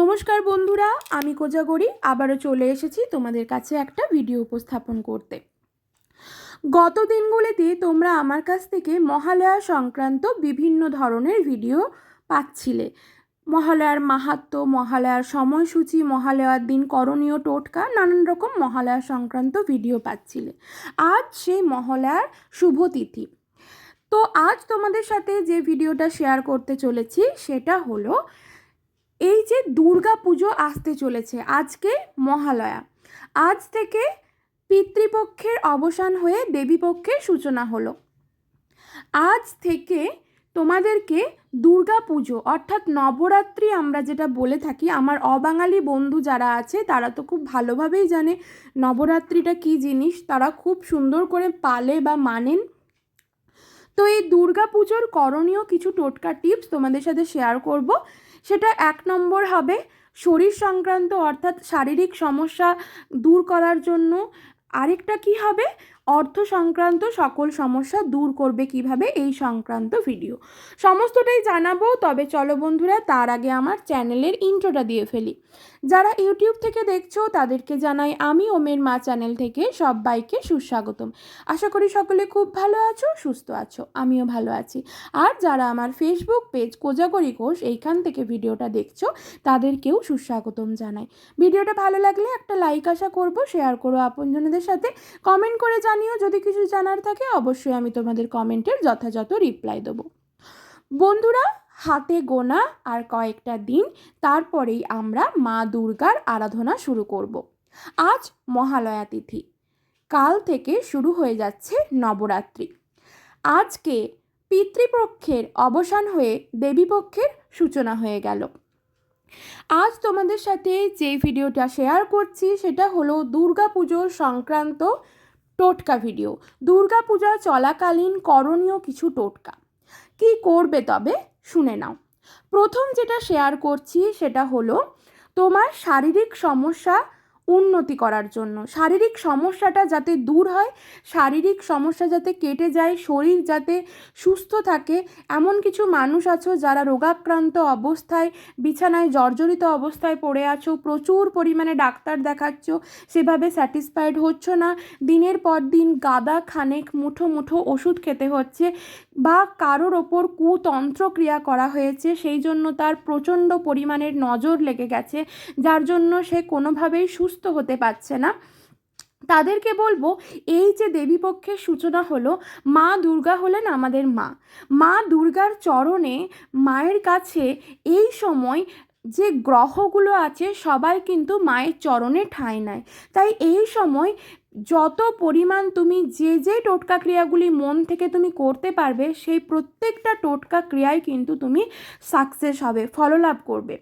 নমস্কার বন্ধুরা, আমি কোজাগরি, আবারও চলে এসেছি তোমাদের কাছে একটা ভিডিও উপস্থাপন করতে। গত দিনগুলিতে তোমরা আমার কাছ থেকে মহালয়া সংক্রান্ত বিভিন্ন ধরনের ভিডিও পাচ্ছিলে। মহালয়ার মাহাত্ম্য মহালয়ার সময়সূচি, মহালয়ার দিন করণীয় টোটকা, নানান রকম মহালয়া সংক্রান্ত ভিডিও পাচ্ছিলে। আজ সেই মহালয়ার শুভ তিথি। তো আজ তোমাদের সাথে যে ভিডিওটা শেয়ার করতে চলেছি, সেটা হলো এই যে দুর্গা পুজো আসতে চলেছে, আজকে মহালয়া। আজ থেকে পিতৃপক্ষের অবসান হয়ে দেবীপক্ষের সূচনা হলো। আজ থেকে তোমাদেরকে দুর্গা পুজো, অর্থাৎ নবরাত্রি আমরা যেটা বলে থাকি, আমার অবাঙালি বন্ধু যারা আছে, তারা তো খুব ভালোভাবেই জানে নবরাত্রিটা কী জিনিস, তারা খুব সুন্দর করে পালে বা মানেন। তো এই দুর্গা পুজোর করণীয় কিছু টোটকা টিপস তোমাদের সাথে শেয়ার করব। সেটা এক নম্বর হবে শরীর সংক্রান্ত অর্থাৎ শারীরিক সমস্যা দূর করার জন্য। আরেকটা কি হবে? অর্থ সংক্রান্ত সকল সমস্যা দূর করবে কীভাবে এই সংক্রান্ত ভিডিও। সমস্তটাই জানাব, তবে চলো বন্ধুরা তার আগে আমার চ্যানেলের ইন্ট্রোটা দিয়ে ফেলি। যারা ইউটিউব থেকে দেখছ, তাদেরকে জানাই আমি ওমের মা চ্যানেল থেকে সবাইকে সুস্বাগতম। আশা করি সকলে খুব ভালো আছো, সুস্থ আছো, আমিও ভালো আছি। আর যারা আমার ফেসবুক পেজ কোজাগরি ঘোষ এইখান থেকে ভিডিওটা দেখছ, তাদেরকেও সুস্বাগতম জানাই। ভিডিওটা ভালো লাগলে একটা লাইক আশা করব শেয়ার করো আপনজনদের সাথে কমেন্ট করে জানিও যদি কিছু জানার থাকে, অবশ্যই আমি তোমাদের কমেন্টের যথাযথ রিপ্লাই দেবো। বন্ধুরা, হাতে গোনা আর কয়েকটা দিন, তারপরেই আমরা মা দুর্গার আরাধনা শুরু করব। আজ মহালয়া তিথি। কাল থেকে শুরু হয়ে যাচ্ছে নবরাত্রি। আজকে পিতৃপক্ষের অবসান হয়ে দেবীপক্ষের সূচনা হয়ে গেল। আজ তোমাদের সাথে যে ভিডিওটা শেয়ার করছি, সেটা হলো দুর্গা পুজোর সংক্রান্ত টোটকা ভিডিও। দুর্গা পূজা চলাকালীন করণীয় কিছু টোটকা। কি করবে তবে? শুনে নাও। প্রথম যেটা শেয়ার করছি সেটা হলো, তোমার শারীরিক সমস্যা উন্নতি করার জন্য। শারীরিক সমস্যাটা যাতে দূর হয়, শারীরিক সমস্যা যাতে কেটে যায়, শরীর যাতে সুস্থ থাকে, এমন কিছু মানুষ আছো যারা রোগাক্রান্ত অবস্থায়, বিছানায় জর্জরিত অবস্থায় পড়ে আছো, প্রচুর পরিমাণে ডাক্তার দেখাচ্ছ, সেভাবে স্যাটিসফাইড হচ্ছ না, দিনের পর দিন গাদা খানেক মুঠো মুঠো ওষুধ খেতে হচ্ছে বা কারোর ওপর কুতন্ত্র ক্রিয়া করা হয়েছে, সেই জন্য তার প্রচণ্ড পরিমাণের নজর লেগে গেছে, যার জন্য সে কোনোভাবেই সুস্থ হতে পারছে না। তাদেরকে বলব, এই যে দেবীপক্ষের সূচনা হলো, মা দুর্গা হলেন আমাদের মা। মা দুর্গার চরণে মায়ের কাছে এই সময় যে গ্রহগুলো আছে, সবাই কিন্তু মায়ের চরণে ঠাঁই নেয়। তাই এই সময় যত পরিমাণ তুমি যে যে টোটকা ক্রিয়াগুলি মন থেকে তুমি করতে পারবে, সেই প্রত্যেকটা টোটকা ক্রিয়ায় কিন্তু তুমি সাকসেস হবে, ফললাভ করবে।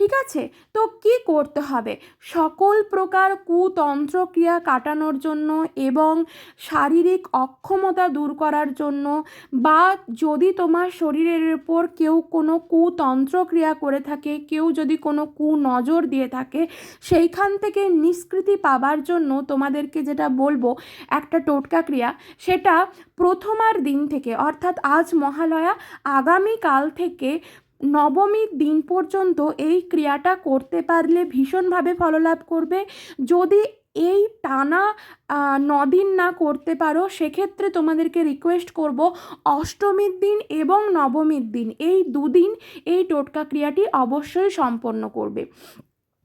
ঠিক আছে? তো কি করতে হবে? সকল প্রকার কুতন্ত্র ক্রিয়া কাটানোর জন্য এবং শারীরিক অক্ষমতা দূর করার জন্য বা যদি তোমার শরীরের উপর কেউ কোনো কুতন্ত্র ক্রিয়া করে থাকে, কেউ যদি কোনো কুনজর দিয়ে থাকে, সেইখান থেকে নিষ্কৃতি পাবার জন্য তোমাদেরকে যেটা বলব, একটা টোটকা ক্রিয়া, সেটা প্রথমার দিন থেকে, অর্থাৎ আজ মহালয়া, আগামীকাল থেকে নবমীর দিন পর্যন্ত এই ক্রিয়াটা করতে পারলে ভীষণভাবে ফললাভ করবে। যদি এই টানা নদিন না করতে পারো, সেক্ষেত্রে তোমাদেরকে রিকোয়েস্ট করব অষ্টমীর দিন এবং নবমীর দিন। এই দুদিন এই টোটকা ক্রিয়াটি অবশ্যই সম্পন্ন করবে।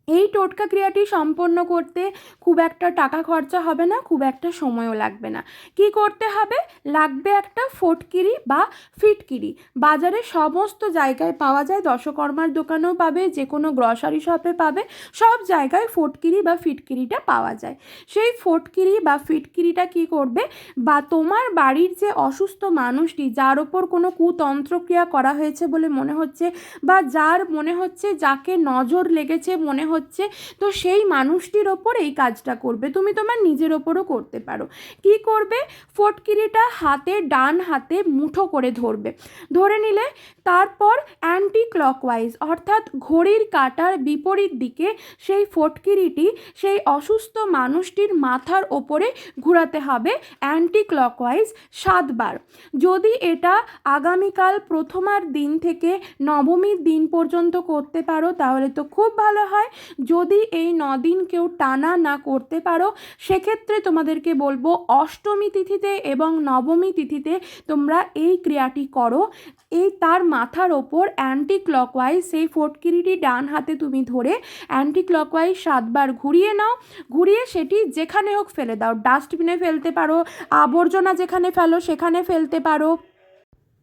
এই টোটকা ক্রিয়াটি সম্পন্ন করতে খুব একটা টাকা খরচা হবে না, খুব একটা সময়ও লাগবে না। কি করতে হবে? লাগবে একটা ফটকিরি বা ফিটকিরি। বাজারে সমস্ত জায়গায় পাওয়া যায়, দশকর্মার দোকানেও পাবে যে কোনো গ্রসারি শপে পাবে, সব জায়গায় ফটকিরি বা ফিটকিরিটা পাওয়া যায়। সেই ফটকিরি বা ফিটকিরিটা কি করবে? বা তোমার বাড়ির যে অসুস্থ মানুষটি, যার ওপর কোনো কুতন্ত্রক্রিয়া করা হয়েছে বলে মনে হচ্ছে, বা যার মনে হচ্ছে যাকে নজর লেগেছে মনে হচ্ছে তো সেই মানুষটির ওপর এই কাজটা করবে। তুমি তোমার নিজের ওপরও করতে পারো। কি করবে? ফটকিরিটা হাতে, ডান হাতে মুঠো করে ধরবে। ধরে নিলে তারপর অ্যান্টি ক্লকওয়াইজ অর্থাৎ ঘড়ির কাঁটার বিপরীত দিকে সেই ফটকিরিটি সেই অসুস্থ মানুষটির মাথার ওপরে ঘোরাতে হবে অ্যান্টি ক্লকওয়াইজ সাতবার। যদি এটা আগামীকাল প্রথমার দিন থেকে নবমীর দিন পর্যন্ত করতে পারো, তাহলে তো খুব ভালো হয়। যদি এই নদিন কেউ টানা না করতে পারো, সেক্ষেত্রে তোমাদেরকে বলব অষ্টমী তিথিতে এবং নবমী তিথিতে তোমরা এই ক্রিয়াটি করো। এই তার মাথার ওপর অ্যান্টি ক্লকওয়াইজ সেই ফটকিরিটি ডান হাতে তুমি ধরে অ্যান্টি ক্লকওয়াইজ সাতবার ঘুরিয়ে নাও। ঘুরিয়ে সেটি যেখানে হোক ফেলে দাও। ডাস্টবিনে ফেলতে পারো, আবর্জনা যেখানে ফেলো সেখানে ফেলতে পারো।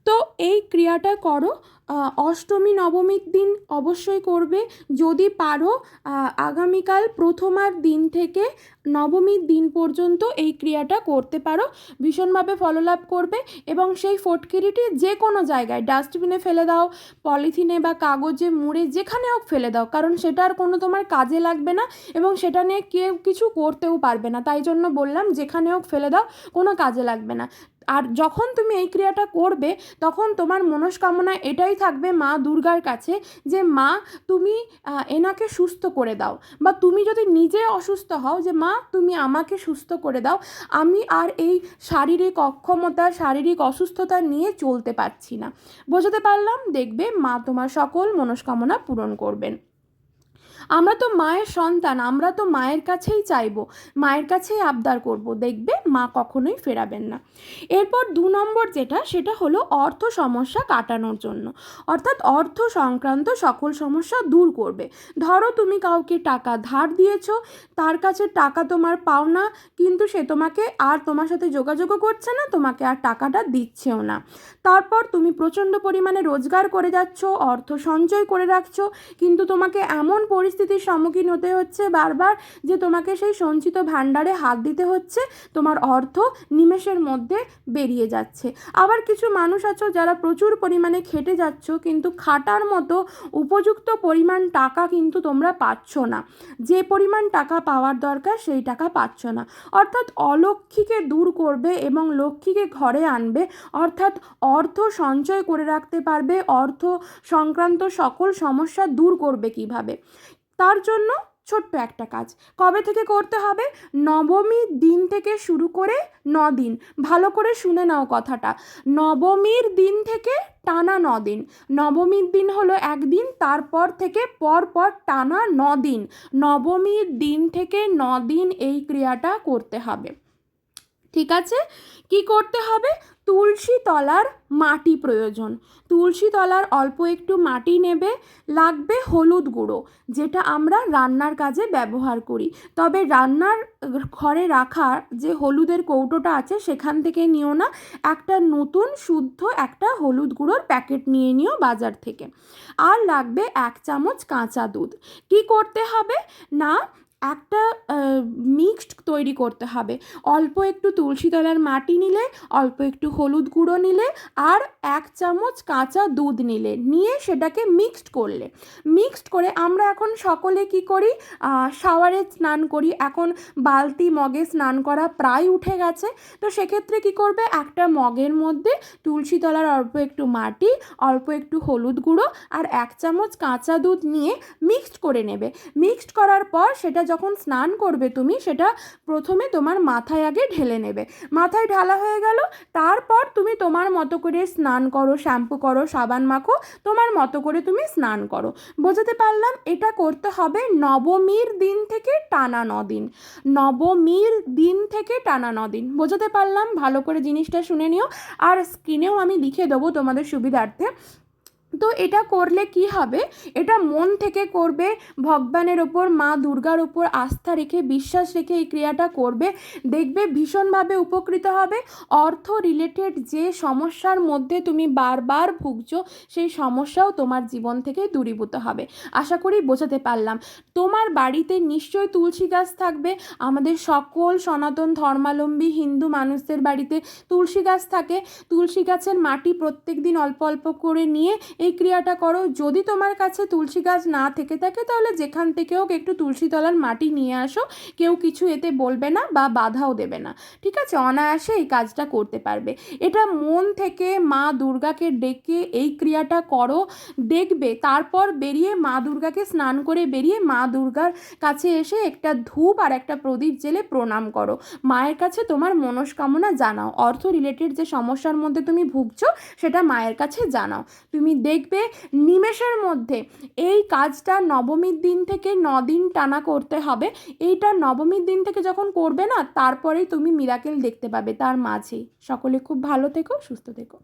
তো এই ক্রিয়াটা করো। অষ্টমী, নবমীর দিন অবশ্যই করবে। যদি পারো আগামীকাল প্রথমার দিন থেকে নবমীর দিন পর্যন্ত এই ক্রিয়াটা করতে পারো। ভীষণভাবে ফললাভ করবে এবং সেই ফটকিরিটি যে কোনো জায়গায়, ডাস্টবিনে ফেলে দাও, পলিথিনে বা কাগজে মুড়ে যেখানে হোক ফেলে দাও, কারণ সেটা আর কোনো তোমার কাজে লাগবে না এবং সেটা নিয়ে কেউ কিছু করতেও পারবে না। তাই জন্য বললাম, যেখানে হোক ফেলে দাও, কোনো কাজে লাগবে না। আর যখন তুমি এই ক্রিয়াটা করবে, তখন তোমার মনস্কামনা এটাই থাকবে মা দুর্গার কাছে যে, মা, তুমি এনাকে সুস্থ করে দাও। বা তুমি যদি নিজে অসুস্থ হও যে, মা, তুমি আমাকে সুস্থ করে দাও। আমি আর এই শারীরিক অক্ষমতা, শারীরিক অসুস্থতা নিয়ে চলতে পারছি না। বোঝাতে পারলাম? দেখবে মা তোমার সকল মনস্কামনা পূরণ করবেন। আমরা তো মায়ের সন্তান, আমরা তো মায়ের কাছেই চাইব, মায়ের কাছেই আবদার করব, দেখবে মা কখনোই ফেরাবেন না। এরপর দু নম্বর যেটা, সেটা হলো অর্থ সমস্যা কাটানোর জন্য। অর্থাৎ অর্থ সংক্রান্ত সকল সমস্যা দূর করবে। ধরো তুমি কাউকে টাকা ধার দিয়েছ, তার কাছে টাকা তোমার পাও না, কিন্তু সে তোমাকে আর তোমার সাথে যোগাযোগও করছে না, তোমাকে আর টাকাটা দিচ্ছেও না। তারপর তুমি প্রচণ্ড পরিমাণে রোজগার করে যাচ্ছ, অর্থ সঞ্চয় করে রাখছো, কিন্তু তোমাকে এমন পরিস্থিতির সম্মুখীন হতে হচ্ছে বারবার, যে তোমাকে সেই সঞ্চিত ভাণ্ডারে হাত দিতে হচ্ছে, তোমার অর্থ নিমেষের মধ্যে বেরিয়ে যাচ্ছে। আবার কিছু মানুষ আছো যারা প্রচুর পরিমাণে খেটে যাচ্ছ, কিন্তু খাটার মতো উপযুক্ত পরিমাণ টাকা কিন্তু তোমরা পাচ্ছ না। যে পরিমাণ টাকা পাওয়ার দরকার, সেই টাকা পাচ্ছ না। অর্থাৎ অলক্ষীকে দূর করবে এবং লক্ষ্মীকে ঘরে আনবে, অর্থাৎ অর্থ সঞ্চয় করে রাখতে পারবে, অর্থ সংক্রান্ত সকল সমস্যা দূর করবে কীভাবে? তার জন্য ছোট্ট একটা কাজ। কবে থেকে করতে হবে? নবমীর দিন থেকে শুরু করে দিন ভালো করে শুনে নাও কথাটা। নবমীর দিন থেকে টানা ন দিন নবমীর দিন হলো একদিন, তারপর থেকে পর পর টানা দিন নবমীর দিন থেকে ন দিন এই ক্রিয়াটা করতে হবে। ঠিক আছে? কি করতে হবে? তুলসী তলার মাটি প্রয়োজন। তুলসী তলার অল্প একটু মাটি নেবে। লাগবে হলুদ গুঁড়ো, যেটা আমরা রান্নার কাজে ব্যবহার করি। তবে রান্নার ঘরে রাখার যে হলুদের কৌটোটা আছে, সেখান থেকে নিও না। একটা নতুন শুদ্ধ একটা হলুদ গুঁড়োর প্যাকেট নিয়ে নিও বাজার থেকে। আর লাগবে এক চামচ কাঁচা দুধ। কি করতে হবে? না একটা মিক্সড তৈরি করতে হবে। অল্প একটু তুলসী তলার মাটি নিলে, অল্প একটু হলুদ গুঁড়ো নিলে আর এক চামচ কাঁচা দুধ নিলে। নিয়ে সেটাকে মিক্সড করলে। মিক্সড করে আমরা এখন সকলে কি করি? শাওয়ারে স্নান করি। এখন বালতি মগে স্নান করা প্রায় উঠে গেছে। তো সেক্ষেত্রে কি করবে? একটা মগের মধ্যে তুলসী তলার অল্প একটু মাটি, অল্প একটু হলুদ গুঁড়ো আর এক চামচ কাঁচা দুধ নিয়ে মিক্সড করে নেবে। মিক্সড করার পর সেটা যখন স্নান করবে তুমি, সেটা প্রথমে তোমার মাথায় আগে ঢেলে নেবে। মাথায় ঢালা হয়ে গেল, তারপর তুমি তোমার মতো করে স্নান করো, শ্যাম্পু করো, সাবান মাখো, তোমার মতো করে তুমি স্নান করো। বোঝাতে পারলাম, এটা করতে হবে নবমীর দিন থেকে টানা নদিন। নবমীর দিন থেকে টানা নদিন। বোঝাতে পারলাম, ভালো করে জিনিসটা শুনে নিও। আর স্ক্রিনেও আমি লিখে দেবো তোমাদের সুবিধার্থে। তো এটা করলে কি হবে? এটা মন থেকে করবে, ভগবানের ওপর, মা দুর্গার ওপর আস্থা রেখে, বিশ্বাস রেখে এই ক্রিয়াটা করবে। দেখবে ভীষণভাবে উপকৃত হবে। অর্থ রিলেটেড যে সমস্যার মধ্যে তুমি বারবার ভুগছো, সেই সমস্যাও তোমার জীবন থেকে দূরীভূত হবে। আশা করি বোঝাতে পারলাম। তোমার বাড়িতে নিশ্চয়ই তুলসী গাছ থাকবে। আমাদের সকল সনাতন ধর্মাবলম্বী হিন্দু মানুষদের বাড়িতে তুলসী গাছ থাকে। তুলসী গাছের মাটি প্রত্যেক দিন অল্প অল্প করে নিয়ে এই ক্রিয়াটা করো। যদি তোমার কাছে তুলসী গাছ না থেকে থাকে, তাহলে যেখান থেকে হোক একটু তুলসী তলার মাটি নিয়ে আসো। কেউ কিছু এতে বলবে না বা বাধাও দেবে না। ঠিক আছে? অনায়াসে এই কাজটা করতে পারবে। এটা মন থেকে মা দুর্গাকে ডেকে এই ক্রিয়াটা করো। দেখবে, তারপর বেরিয়ে মা দুর্গাকে স্নান করে বেরিয়ে মা দুর্গার কাছে এসে একটা ধূপ আর একটা প্রদীপ জেলে প্রণাম করো। মায়ের কাছে তোমার মনস্কামনা জানাও। অর্থ রিলেটেড যে সমস্যার মধ্যে তুমি ভুগছো, সেটা মায়ের কাছে জানাও। তুমি দেখবে নিমেষের মধ্যে এই কাজটা নবমীর দিন থেকে দিন টানা করতে হবে। এইটা নবমীর দিন থেকে যখন করবে না, তারপরেই তুমি মিরাকেল দেখতে পাবে তার মাঝেই সকলে খুব ভালো থেকো, সুস্থ থেকো।